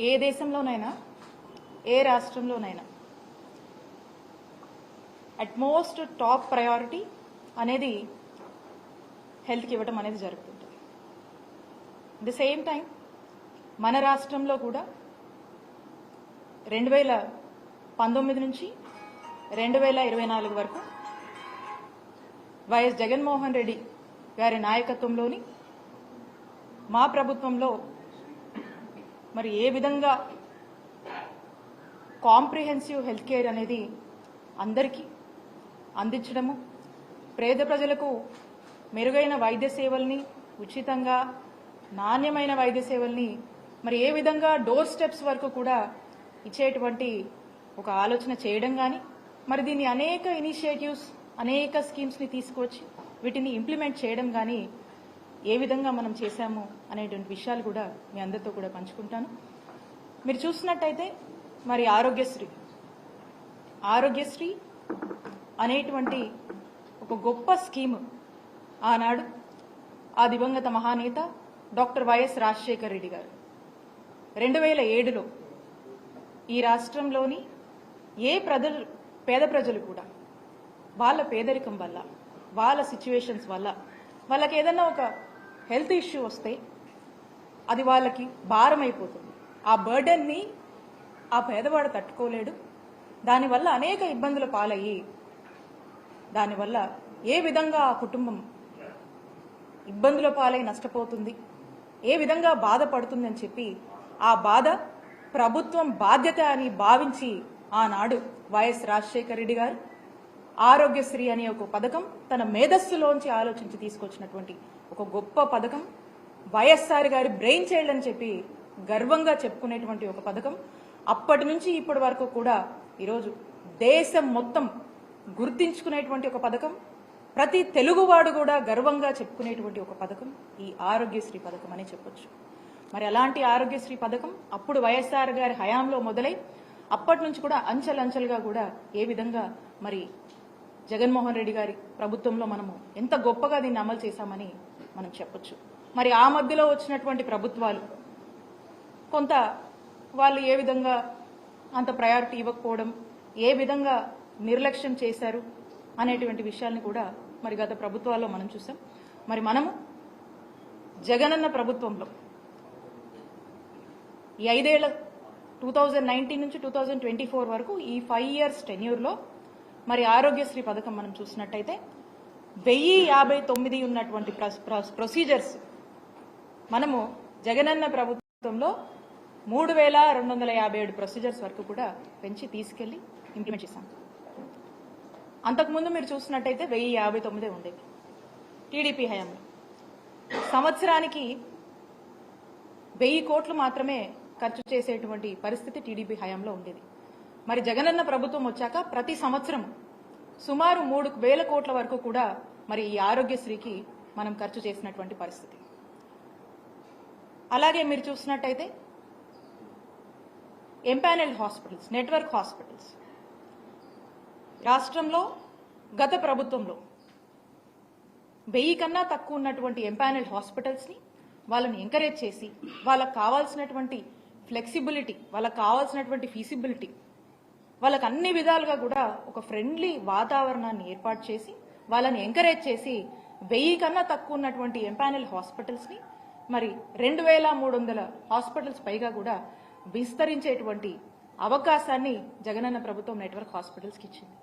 ఏ దేశంలోనైనా ఏ రాష్ట్రంలోనైనా అట్ మోస్ట్ టాప్ ప్రయారిటీ అనేది హెల్త్కి ఇవ్వడం అనేది జరుగుతుంది ది సేమ్ టైం మన రాష్ట్రంలో కూడా రెండు వేల పంతొమ్మిది నుంచి రెండు వేల ఇరవై నాలుగు వరకు వైఎస్ జగన్మోహన్ రెడ్డి గారి నాయకత్వంలోని మా ప్రభుత్వంలో మరి ఏ విధంగా కాంప్రిహెన్సివ్ హెల్త్ కేర్ అనేది అందరికీ అందించడము? పేద ప్రజలకు మెరుగైన వైద్య సేవల్ని ఉచితంగా నాణ్యమైన వైద్య సేవల్ని మరి ఏ విధంగా డోర్ స్టెప్స్ వరకు కూడా ఇచ్చేటువంటి ఒక ఆలోచన చేయడం కానీ మరి దీన్ని అనేక ఇనిషియేటివ్స్ అనేక స్కీమ్స్ని తీసుకొచ్చి వీటిని ఇంప్లిమెంట్ చేయడం కానీ ఏ విధంగా మనం చేశాము అనేటువంటి విషయాలు కూడా మీ అందరితో కూడా పంచుకుంటాను. మీరు చూసినట్టయితే మరి ఆరోగ్యశ్రీ. ఆరోగ్యశ్రీ అనేటువంటి ఒక గొప్ప స్కీమ్ ఆనాడు ఆ దివంగత మహానేత డాక్టర్ వైఎస్ రాజశేఖర రెడ్డి గారు. రెండు వేల ఏడులో ఈ రాష్ట్రంలోని ఏ ప్రజలు పేద ప్రజలు కూడా వాళ్ళ పేదరికం వల్ల వాళ్ళ సిచ్యువేషన్స్ వల్ల వాళ్ళకి ఏదన్నా ఒక హెల్త్ ఇష్యూ వస్తే అది వాళ్ళకి భారం అయిపోతుంది ఆ బర్డన్ని ఆ పేదవాడు తట్టుకోలేడు. దానివల్ల అనేక ఇబ్బందుల పాలయ్యి దానివల్ల ఏ విధంగా ఆ కుటుంబం ఇబ్బందుల పాలై నష్టపోతుంది ఏ విధంగా బాధపడుతుందని చెప్పి ఆ బాధ ప్రభుత్వం బాధ్యత అని భావించి ఆనాడు వైఎస్ రాజశేఖర రెడ్డి గారు ఆరోగ్యశ్రీ అనే ఒక పథకం తన మేధస్సులోంచి ఆలోచించి తీసుకొచ్చినటువంటి ఒక గొప్ప పథకం. వైఎస్ఆర్ గారి బ్రెయిన్ చైల్డ్ అని చెప్పి గర్వంగా చెప్పుకునేటువంటి ఒక పథకం. అప్పటి నుంచి ఇప్పటి వరకు కూడా ఈరోజు దేశం మొత్తం గుర్తించుకునేటువంటి ఒక పథకం. ప్రతి తెలుగువాడు కూడా గర్వంగా చెప్పుకునేటువంటి ఒక పథకం. ఈ ఆరోగ్యశ్రీ పథకం అని చెప్పొచ్చు. మరి అలాంటి ఆరోగ్యశ్రీ పథకం అప్పుడు వైఎస్ఆర్ గారి హయాంలో మొదలై అప్పటి నుంచి కూడా అంచెలంచెలుగా కూడా ఏ విధంగా మరి జగన్మోహన్ రెడ్డి గారి ప్రభుత్వంలో మనము ఎంత గొప్పగా దీన్ని అమలు చేశామని మనం చెప్పొచ్చు. మరి ఆ మధ్యలో వచ్చినటువంటి ప్రభుత్వాలు కొంత వాళ్ళు ఏ విధంగా అంత ప్రయారిటీ ఇవ్వకపోవడం ఏ విధంగా నిర్లక్ష్యం చేశారు అనేటువంటి విషయాల్ని కూడా మరి గత ప్రభుత్వాల్లో మనం చూసాం. మరి మనము జగనన్న ప్రభుత్వంలో ఈ ఐదేళ్ళ టూ థౌజండ్ నైన్టీన్ నుంచి టూ థౌజండ్ ట్వంటీ ఫోర్ వరకు ఈ ఫైవ్ ఇయర్స్ టెన్యూర్లో మరి ఆరోగ్యశ్రీ పథకం మనం చూసినట్టయితే వెయ్యి యాభై తొమ్మిది ఉన్నటువంటి ప్రొసీజర్స్ మనము జగనన్న ప్రభుత్వంలో మూడు వేల రెండు వందల యాభై ఏడు ప్రొసీజర్స్ వరకు కూడా పెంచి తీసుకెళ్ళి ఇంప్లిమెంట్ చేశాం. అంతకుముందు మీరు చూసినట్టయితే వెయ్యి యాభై తొమ్మిదే ఉండేది. టీడీపీ హయాంలో. సంవత్సరానికి వెయ్యి కోట్లు మాత్రమే ఖర్చు చేసేటువంటి పరిస్థితి టీడీపీ హయాంలో ఉండేది. మరి జగనన్న ప్రభుత్వం వచ్చాక ప్రతి సంవత్సరం సుమారు మూడు వేల కోట్ల వరకు కూడా మరి ఈ ఆరోగ్యశ్రీకి మనం ఖర్చు చేసినటువంటి పరిస్థితి. అలాగే మీరు చూసినట్టయితే ఎంపానెల్ హాస్పిటల్స్ నెట్వర్క్ హాస్పిటల్స్. రాష్ట్రంలో గత ప్రభుత్వంలో వెయ్యి కన్నా తక్కువ ఉన్నటువంటి ఎంపానెల్ హాస్పిటల్స్ని వాళ్ళని ఎంకరేజ్ చేసి వాళ్ళకి కావాల్సినటువంటి ఫ్లెక్సిబిలిటీ వాళ్ళకి కావాల్సినటువంటి ఫీసిబిలిటీ వాళ్ళకి అన్ని విధాలుగా కూడా ఒక ఫ్రెండ్లీ వాతావరణాన్ని ఏర్పాటు చేసి వాళ్ళని ఎంకరేజ్ చేసి వెయ్యి కన్నా తక్కువ ఉన్నటువంటి ఎంపానెల్ హాస్పిటల్స్ని మరి రెండు వేల మూడు వందల హాస్పిటల్స్ పైగా కూడా విస్తరించేటువంటి అవకాశాన్ని జగనన్న ప్రభుత్వం నెట్వర్క్ హాస్పిటల్స్కి ఇచ్చింది.